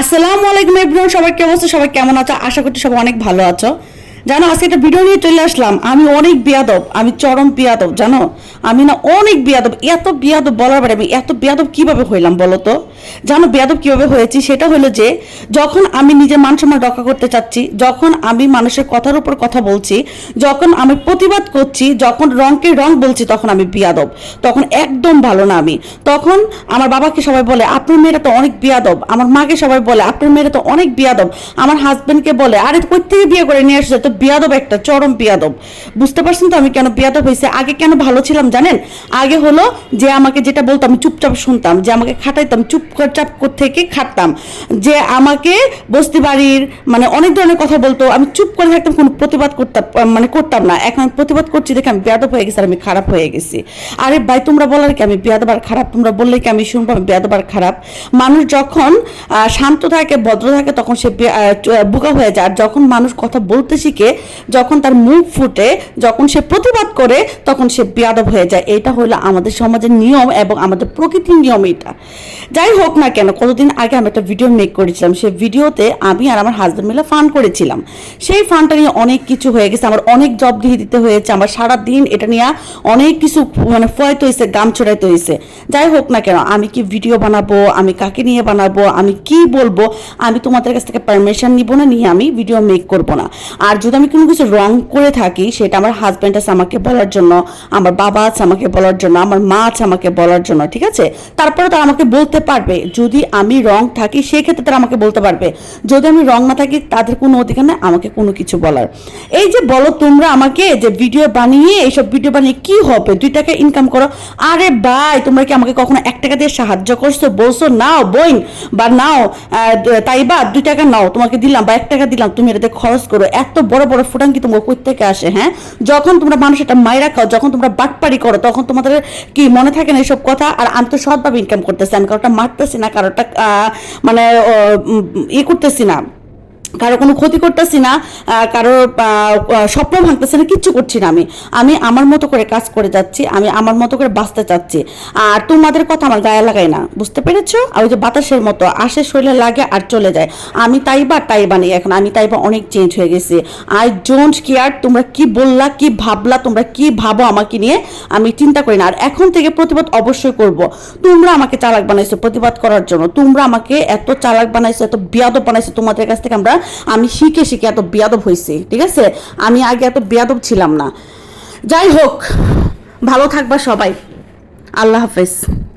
আসসালামু আলাইকুম এভরিওয়ান সবাই কেমন আছো? সবাই কেমন আছো? আশা করছি সবাই অনেক ভালো আছো। জানো, আজকে একটা ভিডিও নিয়ে চলে আসলাম। আমি অনেক বিয়াদব, আমি চরম বিয়াদব, জানো? আমি না অনেক বিয়াদব, এত বিয়াদব বলার পরে আমি এত বিয়াদব কীভাবে হইলাম বলো তো? জানো বিয়াদব কীভাবে হয়েছি? সেটা হলো যে, যখন আমি নিজের মান সম্মান রক্ষা করতে চাচ্ছি, যখন আমি মানুষের কথার উপর কথা বলছি, যখন আমি প্রতিবাদ করছি, যখন রংকে রং বলছি, তখন আমি বিয়াদব। তখন একদম ভালো না আমি। তখন আমার বাবাকে সবাই বলে, আপনার মেয়েরা তো অনেক বিয়াদব। আমার মাকে সবাই বলে, আপনার মেয়েরা তো অনেক বিয়াদব। আমার হাজবেন্ডকে বলে, আরে, কই থেকে বিয়ে করে নিয়ে আসছে? তো বিয়াদব একটা, চরম বিয়াদব। বুঝতে পারছেন তো আমি কেন বিয়াদব হয়েছে? আগে কেন ভালো ছিলাম জানেন? আগে হলো যে আমাকে যেটা বলতো আমি চুপচাপ শুনতাম, যে আমাকে খাটাইতাম চুপচাপ থেকে খাটতাম, যে আমাকে বস্তি বাড়ির মানে অনেক ধরনের কথা বলতো, আমি চুপ করে থাকতাম, কোনো প্রতিবাদ করতাম মানে করতাম না। এখন প্রতিবাদ করছি দেখে আমি বেয়াদব হয়ে গেছি আর আমি খারাপ হয়ে গেছি। আরে ভাই, তোমরা বলার কি? আমি বেয়াদব আর খারাপ, তোমরা বললে কি আমি শুনব আমি বেয়াদব আর খারাপ? মানুষ যখন শান্ত থাকে, ভদ্র থাকে, তখন সে বোকা হয়ে যায়। আর যখন মানুষ কথা বলতে শিখে যখন তার মুখ ফুটে, যখন সে প্রতিবাদ করে, তখন সে বেয়াদব হয়ে যায়। এটা হলো আমাদের সমাজের নিয়ম এবং আমাদের প্রকৃতির নিয়ম এটা যাই হোক না কেন, কতদিন আগে আমি একটা ভিডিও মেক করেছিলাম। সেই ভিডিওতে আমি আর আমার হাজব্যান্ড মিলে ফান করেছিলাম। সেই ফানটা নিয়ে অনেক কিছু হয়ে গেছে। আমার অনেক জব দিয়ে দিতে হয়েছে। আমার সারা দিন এটা নিয়ে অনেক কিছু মানে ফয়তো হয়েছে গাম ছড়াইতে হয়েছে যাই হোক না কেন, আমি কি ভিডিও বানাবো, আমি কাকে নিয়ে বানাবো, আমি কি বলব, আমি তোমাদের কাছ থেকে পারমিশন নিব না, নিয়ে আমি ভিডিও মেক করব না। আর যদি আমি কোনো কিছু রং করে থাকি, সেটা আমার হাজব্যান্ড আছে আমাকে বলার জন্য, আমার বাবা আছে আমাকে বলার জন্য, আমার মা আছে আমাকে বলার জন্য, ঠিক আছে? তারপরে তারা আমাকে বলতে পারবে। যদি আমি রং থাকি, সেক্ষেত্রে তারা আমাকে বলতে পারবে। যদি আমি রং না থাকি, তাদের কোনো অধিকার নেই, আমাকে কোনো কিছু বলার। এই যে বলো তোমরা আমাকে যে ভিডিও বানিয়ে, এইসব ভিডিও বানিয়ে কি হবে? দুই টাকা ইনকাম করো। আরে ভাই, তোমরা কি আমাকে কখনো এক টাকা দিয়ে সাহায্য করছ? বলছো, নাও বইন বা নাও তাই বা দুই টাকা নাও, তোমাকে দিলাম, বা এক টাকা দিলাম, তুমি এটাতে খরচ করো। এত বড় বড় বড় ফুটাঙ্কি তোমার কই থেকে আসে হ্যাঁ? যখন তোমরা মানুষ এটা মাইরা খাও, যখন তোমরা বাটপাড়ি করো, তখন তোমাদের কি মনে থাকে না এসব কথা? আর আমি তো সৎভাবে ইনকাম করতেছি। আমি কারোটা মারতেছি না কারোটা মানে ই করতেছি না। কারও কোনো ক্ষতি করতেছি না কারও স্বপ্ন ভাঙতেছি না, কিচ্ছু করছি না আমি। আমি আমার মতো করে কাজ করে যাচ্ছি, আমি আমার মতো করে বাঁচতে চাচ্ছি। আর তোমাদের কথা আমার গায়ে লাগাই না, বুঝতে পেরেছ? আর ওই যে বাতাসের মতো, আসে শরীরে লাগে আর চলে যায়। আমি তাই বা তাই বানি এখন, আমি তাই বা অনেক চেঞ্জ হয়ে গেছি। আই ডোন্ট কেয়ার তোমরা কি বললা, কি ভাবলা, তোমরা কি ভাবো আমাকে নিয়ে, আমি চিন্তা করি না। আর এখন থেকে প্রতিবাদ অবশ্যই করব। তোমরা আমাকে চালাক বানাইছো প্রতিবাদ করার জন্য। তোমরা আমাকে এত চালাক বানাইছো, এত বিয়াদব বানাইছো তোমাদের কাছ থেকে আমরা আমি শিখে শিখে এত বিয়াদব হয়েছি ঠিক আছে? আমি আগে এত বিয়াদব ছিলাম না। যাই হোক, ভালো থাকবা সবাই। আল্লাহ হাফেজ।